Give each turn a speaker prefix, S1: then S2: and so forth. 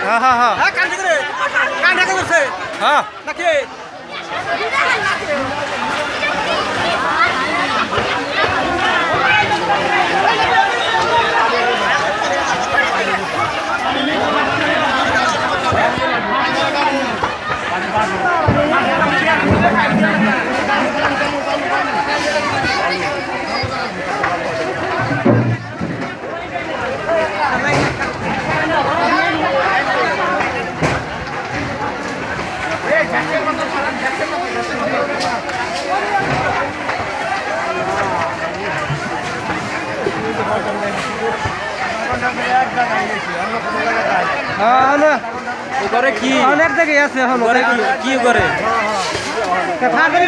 S1: হ্যাঁ হ্যাঁ
S2: হ্যাঁ হ্যাঁ,
S1: হ্যাঁ।
S2: নাকি?
S1: Thank you.
S2: করে কি?
S1: অনেক জায়গায় আছে এখন
S2: কি? করে
S1: ফাঁকারি